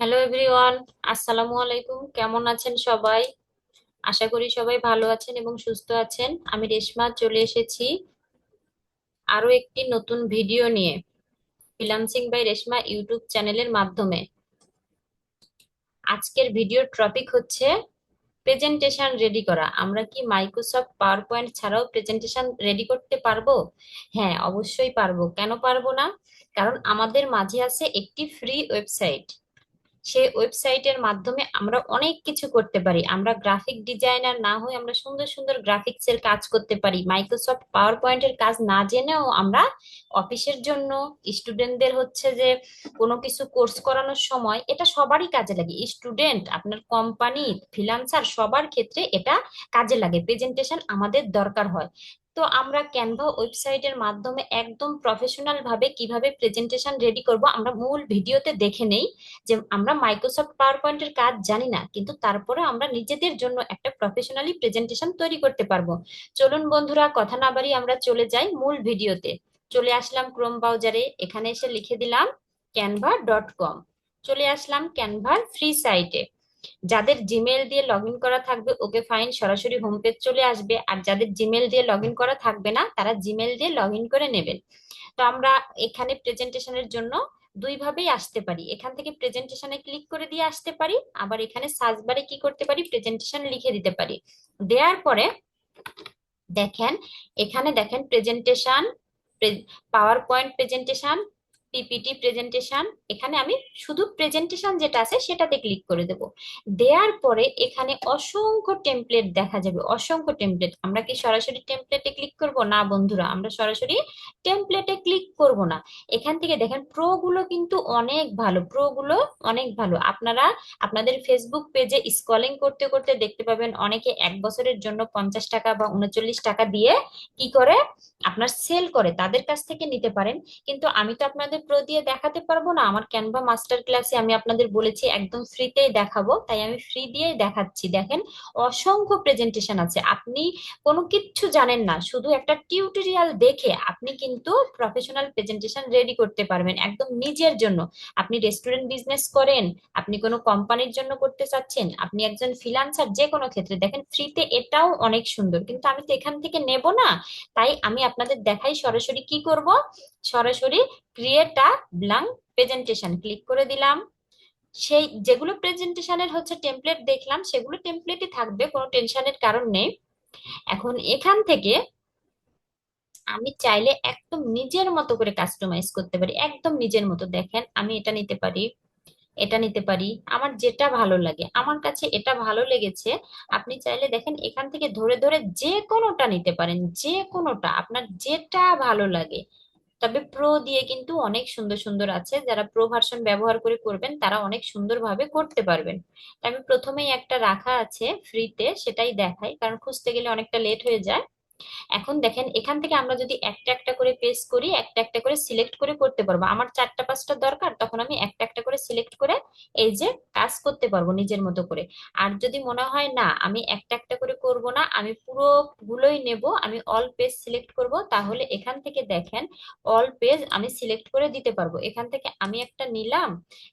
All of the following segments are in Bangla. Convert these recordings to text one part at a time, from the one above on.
হ্যালো এভরিওয়ান আসসালামু আলাইকুম কেমন আছেন সবাই? আশা করি সবাই ভালো আছেন এবং সুস্থ আছেন। আমি রেশমা চলে এসেছি আরও একটি নতুন ভিডিও নিয়ে ফ্রিল্যান্সিং বাই রেশমা ইউটিউব চ্যানেলের মাধ্যমে। আজকের ভিডিওর টপিক হচ্ছে প্রেজেন্টেশন রেডি করা। আমরা কি মাইক্রোসফট পাওয়ার পয়েন্ট ছাড়াও প্রেজেন্টেশন রেডি করতে পারব? হ্যাঁ অবশ্যই পারব। কেন পারব না? কারণ আমাদের মাঝে আছে একটি ফ্রি ওয়েবসাইট সেই ওয়েবসাইটের মাধ্যমে আমরা অনেক কিছু করতে পারি। আমরা গ্রাফিক ডিজাইনার না হয়ে আমরা সুন্দর সুন্দর গ্রাফিক্স এর কাজ করতে পারি। মাইক্রোসফট পাওয়ার পয়েন্টের কাজ না জেনেও আমরা অফিসের জন্য স্টুডেন্টদের হচ্ছে যে কোনো কিছু কোর্স করানোর সময় এটা সবারই কাজে লাগে। স্টুডেন্ট আপনার কোম্পানি ফ্রিল্যান্সার সবার ক্ষেত্রে এটা কাজে লাগে। প্রেজেন্টেশন আমাদের দরকার হয়। তো আমরা ক্যানভা ওয়েবসাইটের মাধ্যমে একদম প্রফেশনাল ভাবে কীভাবে প্রেজেন্টেশন রেডি করব, আমরা মূল ভিডিওতে দেখে নেই যে আমরা মাইক্রোসফট পাওয়ার পয়েন্টের কাজ জানি না, কিন্তু তারপরে আমরা নিজেদের জন্য একটা প্রফেশনালি প্রেজেন্টেশন তৈরি করতে পারব। চলুন বন্ধুরা, কথা না বাড়ি আমরা চলে যাই মূল ভিডিওতে। চলে আসলাম ক্রোম ব্রাউজারে এখানে এসে লিখে দিলাম ক্যানভা ডট কম চলে আসলাম ক্যানভার ফ্রি সাইটে যাদের জিমেল দিয়ে লগ ইন করা থাকবে, ওকে ফাইন সরাসরি হোম পেজ চলে আসবে। আর যাদের জিমেল দিয়ে লগ ইন করা থাকবে না, তারা জিমেল দিয়ে লগ ইন করে নেবেন তো আমরা এখানে প্রেজেন্টেশনের জন্য দুই ভাবেই আসতে পারি। এখান থেকে প্রেজেন্টেশনে ক্লিক করে দিয়ে আসতে পারি। আবার এখানে সার্চ বারে কি করতে পারি? প্রেজেন্টেশন লিখে দিতে পারি। দেওয়ার পরে দেখেন, এখানে দেখেন presentation PowerPoint presentation PPT presentation এখানে আমি শুধু প্রেজেন্টেশন যেটা আছে সেটাতে ক্লিক করে দেব। দেওয়ার পরে এখানে অসংখ্য টেমপ্লেট দেখা যাবে, অসংখ্য টেমপ্লেট আমরা কি সরাসরি টেমপ্লেটে ক্লিক করব? না বন্ধুরা, আমরা সরাসরি টেমপ্লেটে ক্লিক করব না। এখান থেকে দেখেন প্রো গুলো কিন্তু অনেক ভালো প্রো গুলো অনেক ভালো। আপনারা আপনাদের ফেসবুক পেজে স্কলিং করতে করতে দেখতে পাবেন, অনেকে এক বছরের জন্য পঞ্চাশ টাকা বা উনচল্লিশ টাকা দিয়ে কি করে? আপনার সেল করে, তাদের কাছ থেকে নিতে পারেন। কিন্তু আমি তো আপনাদের প্রো দিয়ে দেখাতে পারব না? আমার ক্যানভা মাস্টার ক্লাসে আমি আপনাদের বলেছি, একদম ফ্রিতেই দেখাবো। তাই আমি ফ্রি দিয়েই দেখাচ্ছি। দেখেন, অসংখ্য প্রেজেন্টেশন আছে। আপনি কোনো কিচ্ছু জানেন না। শুধু একটা টিউটোরিয়াল দেখে আপনি কিন্তু প্রফেশনাল প্রেজেন্টেশন রেডি করতে পারবেন, একদম নিজের জন্য। আপনি রেস্টুরেন্ট বিজনেস করেন, আপনি কোনো কোম্পানির জন্য করতে চাচ্ছেন, আপনি একজন ফ্রিল্যান্সার যে কোনো ক্ষেত্রে। দেখেন ফ্রিতে এটাও অনেক সুন্দর। কিন্তু আমি তো এখান থেকে নেব না। তাই আমি আপনাদের দেখাই সরাসরি কি করব? সরাসরি create a blank presentation click করে দিলাম। সেই যেগুলো প্রেজেন্টেশনের হচ্ছে টেমপ্লেট দেখলাম, সেগুলো টেমপ্লেটই থাকবে, কোনো টেনশনের কারণ নেই। এখন এখান থেকে আমি চাইলে একদম নিজের মতো করে কাস্টমাইজ করতে পারি। একদম নিজের মতো, দেখেন, আমি এটা নিতে পারি, এটা নিতে পারি, আমার যেটা ভালো লাগে, আমার কাছে এটা ভালো লেগেছে। আপনি চাইলে দেখেন, এখান থেকে ধরে ধরে যে কোনোটা নিতে পারেন যে কোনোটা আপনার যেটা ভালো লাগে। তবে প্রো দিয়ে কিন্তু অনেক সুন্দর সুন্দর আছে। যারা প্রো ভার্সন ব্যবহার করে করবেন, তারা অনেক সুন্দরভাবে করতে পারবেন। আমি প্রথমেই একটা রাখা আছে ফ্রিতে সেটাই দেখাই। কারণ খুঁজতে গেলে অনেকটা লেট হয়ে যায়। এখন দেখেন, এখান থেকে আমরা যদি একটা একটা করে পেজ করি, একটা একটা করে সিলেক্ট করে করতে পারব। আমার চারটা পাঁচটা দরকার, তখন আমি একটা একটা করে সিলেক্ট করে এই যে কাজ করতে পারব নিজের মতো করে। আর যদি মনে হয় না, আমি একটা একটা করে করব না, আমি পুরো গুলোই নেব, আমি অল পেজ সিলেক্ট করব, তাহলে এখান থেকে দেখেন অল পেজ আমি সিলেক্ট করে দিতে পারব। এখান থেকে আমি একটা নিলাম,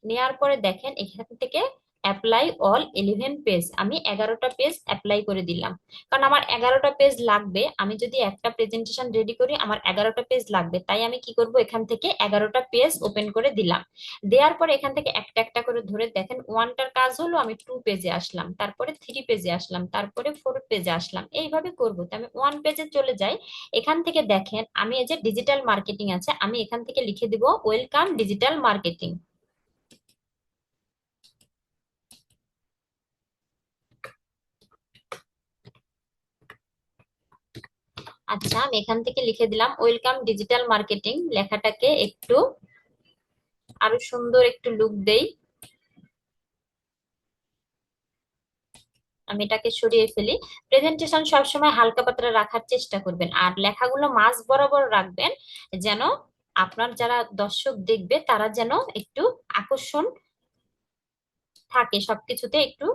নেয়ার পরে দেখেন, এখান থেকে অ্যাপ্লাই অল ইলেভেন পেজ আমি এগারোটা পেজ অ্যাপ্লাই করে দিলাম। কারণ আমার এগারোটা পেজ লাগবে। আমি যদি একটা প্রেজেন্টেশন রেডি করি, আমার এগারোটা পেজ লাগবে। তাই আমি কি করব? এখান থেকে এগারোটা পেজ ওপেন করে দিলাম। দেওয়ার পরে এখান থেকে একটা একটা করে ধরে দেখেন ওয়ানটার কাজ হলো আমি টু পেজে আসলাম। তারপরে থ্রি পেজে আসলাম। তারপরে ফোর পেজে আসলাম। এইভাবে করব। তো আমি ওয়ান পেজে চলে যাই। এখান থেকে দেখেন, আমি এই যে ডিজিটাল মার্কেটিং আছে, আমি এখান থেকে লিখে দিব ওয়েলকাম ডিজিটাল মার্কেটিং আচ্ছা আমি এখান থেকে লিখে দিলাম ওয়েলকাম ডিজিটাল মার্কেটিং লেখাটাকে একটু আরও সুন্দর একটু লুক দেই। আমি এটাকে সরিয়ে ফেলি। প্রেজেন্টেশন সবসময় হালকা পাতলা রাখার চেষ্টা করবেন, আর লেখাগুলো মাঝ বরাবর রাখবেন, যেন আপনার যারা দর্শক দেখবে, তারা যেন একটু আকর্ষণ থাকে, সবকিছুতে একটু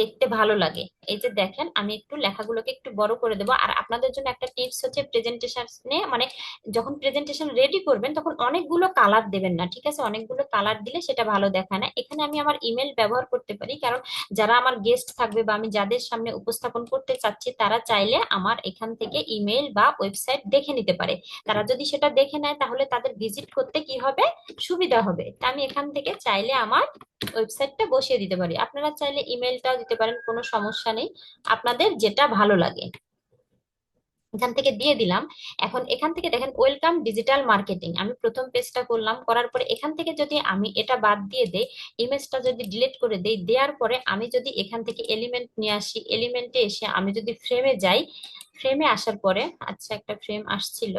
দেখতে ভালো লাগে। এই যে দেখেন, আমি একটু লেখাগুলোকে একটু বড় করে দেবো। আর আপনাদের জন্য একটা টিপস হচ্ছে প্রেজেন্টেশনে মানে যখন প্রেজেন্টেশন রেডি করবেন, তখন অনেকগুলো কালার দেবেন না, ঠিক আছে? অনেকগুলো কালার দিলে সেটা ভালো দেখায় না। এখানে আমি আমার ইমেল ব্যবহার করতে পারি, কারণ যারা আমার গেস্ট থাকবে বা আমি যাদের সামনে উপস্থাপন করতে চাচ্ছি, তারা চাইলে আমার এখান থেকে ইমেল বা ওয়েবসাইট দেখে নিতে পারে। তারা যদি সেটা দেখে নেয়, তাহলে তাদের ভিজিট করতে কি হবে? সুবিধা হবে। তা আমি এখান থেকে চাইলে আমার ওয়েবসাইটটা বসিয়ে দিতে পারি। আপনারা চাইলে ইমেলটাও দিতে পারেন, কোনো সমস্যা নেই। আপনাদের যেটা ভালো লাগে। এখান থেকে দিয়ে দিলাম। এখন এখান থেকে দেখেন ওয়েলকাম ডিজিটাল মার্কেটিং আমি প্রথম পেজটা করলাম, করার পরে এখান থেকে যদি আমি এটা বাদ দিয়ে দেই ইমেজটা যদি ডিলিট করে দেই, দেওয়ার পরে আমি যদি এখান থেকে এলিমেন্ট নিয়ে আসি এলিমেন্টে এসে আমি যদি ফ্রেমে যাই ফ্রেমে আসার পরে আচ্ছা একটা ফ্রেম আসছিল।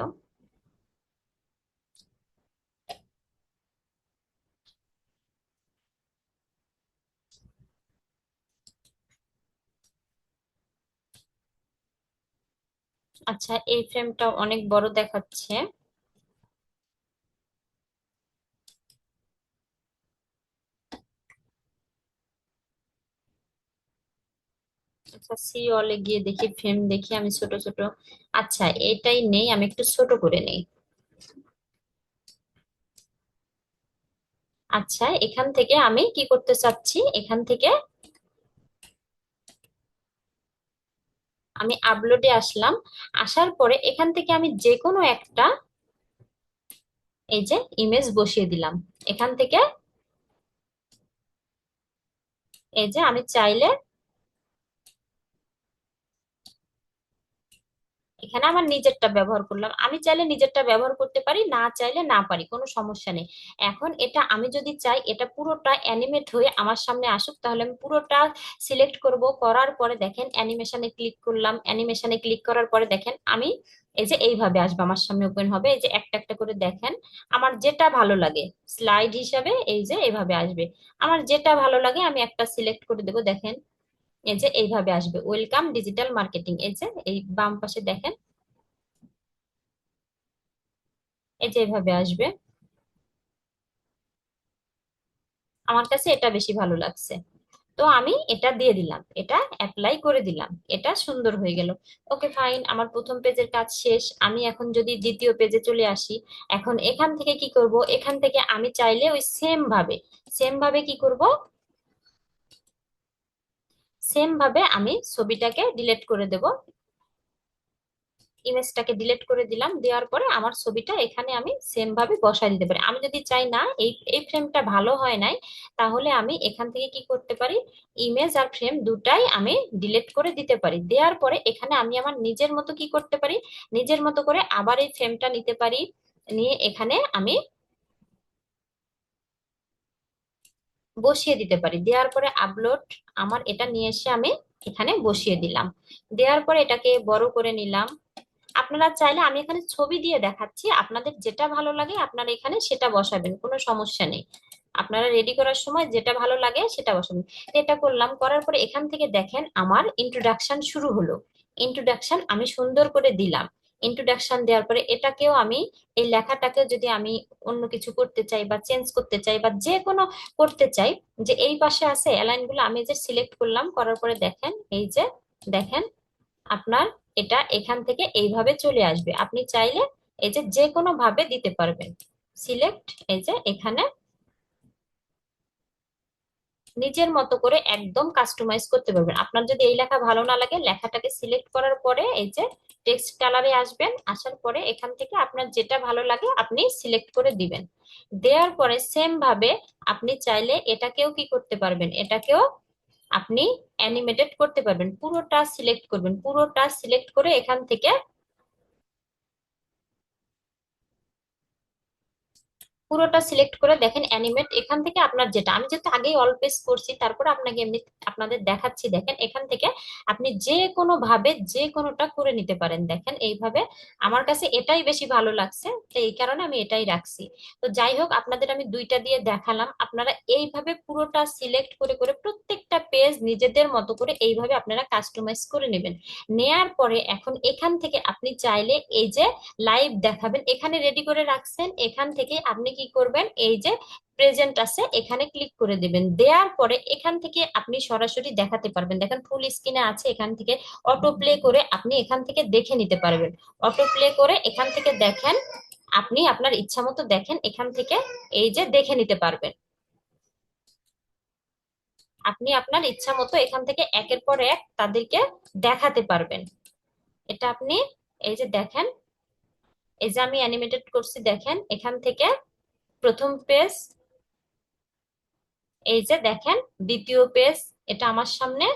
আচ্ছা এই ফ্রেমটা অনেক বড় দেখাচ্ছে। আচ্ছা সি অলে গিয়ে দেখি ফ্রেম দেখি আমি ছোট ছোট। আচ্ছা এটাই নেই, আমি একটু ছোট করে নেই। আচ্ছা এখান থেকে আমি কি করতে চাচ্ছি? এখান থেকে আমি আপলোডে আসলাম। আসার পরে এখান থেকে আমি যে কোনো একটা এই যে ইমেজ বসিয়ে দিলাম। এখান থেকে এই যে আমি চাইলে এখানে আমার নিজেরটা ব্যবহার করলাম। আমি চাইলে নিজেরটা ব্যবহার করতে পারি, না চাইলে না পারি, কোনো সমস্যা নেই। এখন এটা আমি যদি চাই, এটা পুরোটা অ্যানিমেট হয়ে আমার সামনে আসুক, তাহলে আমি পুরোটা সিলেক্ট করব। করার পরে দেখেন অ্যানিমেশনে ক্লিক করলাম। অ্যানিমেশনে ক্লিক করার পরে দেখেন, আমি এই যে এইভাবে আসবে, আমার সামনে ওপেন হবে। এই যে একটা একটা করে দেখেন, আমার যেটা ভালো লাগে স্লাইড হিসাবে এই যে এইভাবে আসবে। আমার যেটা ভালো লাগে, আমি একটা সিলেক্ট করে দেবো। দেখেন এই যে এইভাবে আসবে। ওয়েলকাম ডিজিটাল মার্কেটিং এই যে এই বাম পাশে দেখেন। এই যে এইভাবে আসবে। আমার কাছে এটা বেশি ভালো লাগছে। তো আমি এটা দিয়ে দিলাম। এটা অ্যাপ্লাই করে দিলাম। এটা সুন্দর হয়ে গেল। ওকে ফাইন আমার প্রথম পেজের কাজ শেষ। আমি এখন যদি দ্বিতীয় পেজে চলে আসি, এখন এখান থেকে কি করব? এখান থেকে আমি চাইলে ওই সেম ভাবে সেম ভাবে কি করব? সেম ভাবে আমি ছবিটাকে ডিলেট করে দেব। ইমেজটাকে ডিলেট করে দিলাম, দেওয়ার পরে আমার ছবিটা এখানে আমি সেম ভাবে বসায় দিতে পারি। আমি যদি চাই না এই এই ফ্রেমটা ভালো হয় নাই, তাহলে আমি এখান থেকে কি করতে পারি? ইমেজ আর ফ্রেম দুটাই আমি ডিলিট করে দিতে পারি। দেওয়ার পরে এখানে আমি আমার নিজের মতো কি করতে পারি? নিজের মতো করে আবার এই ফ্রেমটা নিতে পারি। নিয়ে এখানে আমি বসিয়ে দিতে পারি। দেওয়ার পরে আপলোড আমার এটা নিয়ে এসে আমি এখানে বসিয়ে দিলাম। দেওয়ার পরে এটাকে বড় করে নিলাম। আপনারা চাইলে আমি এখানে ছবি দিয়ে দেখাচ্ছি। আপনাদের যেটা ভালো লাগে আপনারা এখানে সেটা বসাবেন, কোনো সমস্যা নেই। আপনারা রেডি করার সময় যেটা ভালো লাগে সেটা বসাবেন। এটা করলাম, করার পরে এখান থেকে দেখেন আমার ইন্ট্রোডাকশন শুরু হলো। ইন্ট্রোডাকশন আমি সুন্দর করে দিলাম। ইন্ট্রোডাকশন দেওয়ার পরে এটাকেও আমি, এই লেখাটাকে যদি আমি অন্য কিছু করতে চাই বা চেঞ্জ করতে চাই বা যে কোনো করতে চাই, যে এই পাশে আছে অ্যালাইনগুলো আমি যে সিলেক্ট করলাম, করার পরে দেখেন, এই যে দেখেন, আপনার এটা এখান থেকে এইভাবে চলে আসবে। আপনি চাইলে এই যে যে কোনো ভাবে দিতে পারবেন। সিলেক্ট এই যে এখানে নিজের মতো করে একদম কাস্টমাইজ করতে পারবেন। আপনার যদি এই লেখা ভালো না লাগে, লেখাটাকে সিলেক্ট করার পরে এই যে টেক্সট কালারে আসবেন, আসার পরে এখান থেকে আপনার যেটা ভালো লাগে আপনি সিলেক্ট করে দিবেন। দেওয়ার পরে সেম ভাবে আপনি চাইলে এটাকেও কি করতে পারবেন? এটাকেও আপনি অ্যানিমেটেড করতে পারবেন। পুরোটা সিলেক্ট করবেন। পুরোটা সিলেক্ট করে এখান থেকে পুরোটা সিলেক্ট করে দেখেন অ্যানিমেট এখান থেকে আপনার যেটা, আমি যেহেতু আগেই অল পেজ করছি, তারপর আপনাকে এমনি আপনাদের দেখাচ্ছি, দেখেন এখান থেকে আপনি যে কোনো ভাবে যে কোনোটা করে নিতে পারেন, দেখেন এইভাবে। আমার কাছে এটাই বেশি ভালো লাগছে, তো এই কারণে আমি এটাই রাখছি। তো যাই হোক, আপনাদের আমি দুইটা দিয়ে দেখালাম, আপনারা এইভাবে পুরোটা সিলেক্ট করে করে প্রত্যেকটা পেজ নিজেদের মতো করে এইভাবে আপনারা কাস্টমাইজ করে নেবেন। নেয়ার পরে এখন এখান থেকে আপনি চাইলে এই যে লাইভ দেখাবেন, এখানে রেডি করে রাখছেন, এখান থেকে আপনি কি কি করবেন? এই যে প্রেজেন্ট আছে, এখানে ক্লিক করে দেবেন। দেওয়ার পরে এখান থেকে আপনি সরাসরি দেখাতে পারবেন। দেখেন ফুল স্ক্রিনে আছে, এখান থেকে অটো প্লে করে আপনি এখান থেকে দেখে নিতে পারবেন। অটো প্লে করে এখান থেকে দেখেন, আপনি আপনার ইচ্ছা মতো দেখেন, এখান থেকে এই যে দেখে নিতে পারবেন। আপনি আপনার ইচ্ছা মতো এখান থেকে একের পর এক তাদেরকে দেখাতে পারবেন। এটা আপনি এই যে দেখেন, এই যে আমি অ্যানিমেটেড করছি, দেখেন, এখান থেকে প্রথম পেজ, এই যে দেখেন, দ্বিতীয় পেজ, এটা আমার সামনে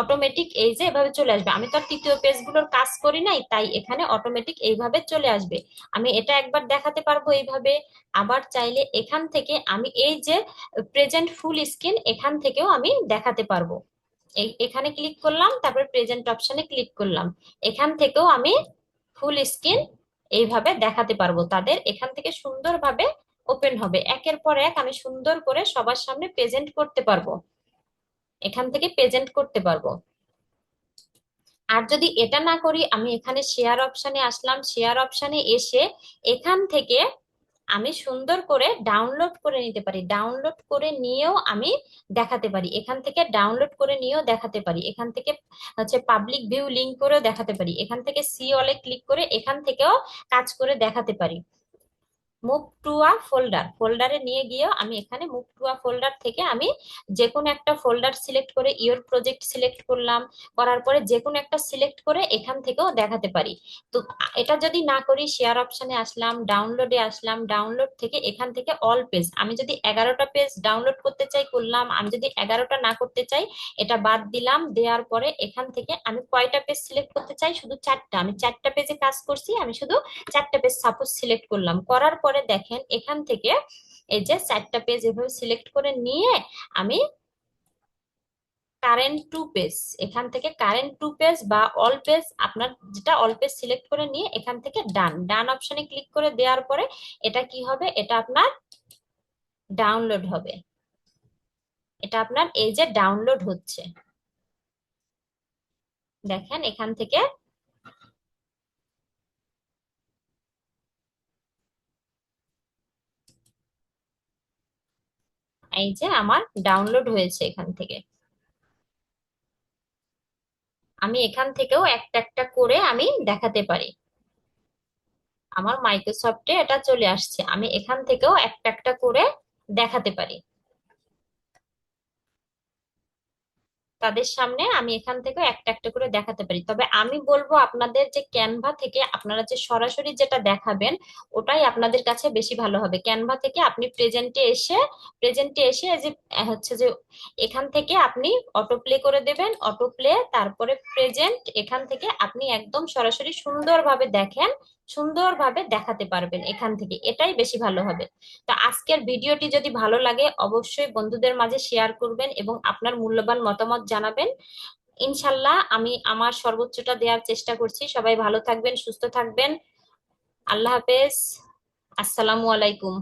অটোমেটিক এই যে এভাবে চলে আসবে। আমি তো আর তৃতীয় পেজগুলোর কাজ করি নাই, তাই এখানে অটোমেটিক এইভাবে চলে আসবে। আমি এটা একবার দেখাতে পারব এইভাবে। আবার চাইলে এখান থেকে আমি এই যে প্রেজেন্ট ফুল স্ক্রিন এখান থেকেও আমি দেখাতে পারব। এখানে ক্লিক করলাম, তারপর প্রেজেন্ট অপশনে ক্লিক করলাম। এখান থেকেও আমি ফুল স্ক্রিন এইভাবে দেখাতে পারব। তাদের এখান থেকে সুন্দরভাবে ওপেন হবে। একের পর এক আমি সুন্দর করে সবার সামনে প্রেজেন্ট করতে পারব। এখান থেকে প্রেজেন্ট করতে পারব। আর যদি এটা না করি, আমি এখানে শেয়ার অপশানে আসলাম। শেয়ার অপশানে এসে এখান থেকে আমি সুন্দর করে ডাউনলোড করে নিতে পারি। ডাউনলোড করে নিয়েও আমি দেখাতে পারি। এখান থেকে ডাউনলোড করে নিয়েও দেখাতে পারি। এখান থেকে হচ্ছে পাবলিক ভিউ লিঙ্ক করেও দেখাতে পারি। এখান থেকে সি অলে ক্লিক করে এখান থেকেও কাজ করে দেখাতে পারি। মুভ টু আ ফোল্ডার ফোল্ডারে নিয়ে গিয়েও আমি এখানে মুভ টু আ ফোল্ডার থেকে আমি যে কোনো একটা ফোল্ডার সিলেক্ট করে ইওর প্রজেক্ট সিলেক্ট করলাম, করার পরে যে কোনো একটা সিলেক্ট করে এখান থেকেও দেখাতে পারি। তো এটা যদি না করি শেয়ার অপশনে আসলাম ডাউনলোডে আসলাম ডাউনলোড থেকে এখান থেকে অল পেজ আমি যদি এগারোটা পেজ ডাউনলোড করতে চাই, করলাম। আমি যদি এগারোটা না করতে চাই, এটা বাদ দিলাম। দেওয়ার পরে এখান থেকে আমি কয়টা পেজ সিলেক্ট করতে চাই? শুধু চারটা। আমি চারটা পেজে কাজ করছি। আমি শুধু চারটা পেজ সাপোজ সিলেক্ট করলাম। করার পরে দেখেন, এখান থেকে এই যে চারটা পেজ এভাবে সিলেক্ট করে নিয়ে আমি কারেন্ট টু পেজ এখান থেকে কারেন্ট টু পেজ বা অল পেজ আপনার যেটা অল পেজ সিলেক্ট করে নিয়ে এখান থেকে ডান ডান অপশনে ক্লিক করে দেওয়ার পরে এটা কি হবে? এটা আপনার ডাউনলোড হবে। এটা আপনার এই যে ডাউনলোড হচ্ছে। দেখেন, এখান থেকে এই যে আমার ডাউনলোড হয়েছে এখান থেকে। আমি এখান থেকেও একটা একটা করে আমি দেখাতে পারি। আমার মাইক্রোসফটে এটা চলে আসছে। আমি এখান থেকেও একটা একটা করে দেখাতে পারি। তাদের সামনে আমি এখান থেকে একটা একটা করে দেখাতে পারি। তবে আমি বলব আপনাদের যে ক্যানভা থেকে আপনারা যে সরাসরি যেটা দেখাবেন, ওটাই আপনাদের কাছে বেশি ভালো হবে। ক্যানভা থেকে আপনি প্রেজেন্টে এসে প্রেজেন্টে এসে যে হচ্ছে যে, এখান থেকে আপনি অটো প্লে করে দেবেন অটো প্লে তারপরে প্রেজেন্ট এখান থেকে আপনি একদম সরাসরি সুন্দরভাবে দেখেন সুন্দরভাবে দেখাতে পারবেন এখান থেকে। এটাই বেশি ভালো হবে। তো আজকের ভিডিওটি যদি ভালো লাগে, অবশ্যই বন্ধুদের মাঝে শেয়ার করবেন এবং আপনার মূল্যবান মতামত জানাবেন। ইনশাল্লাহ আমি আমার সর্বোচ্চটা দেওয়ার চেষ্টা করছি। সবাই ভালো থাকবেন, সুস্থ থাকবেন। আল্লাহ হাফেজ। আসসালামু আলাইকুম।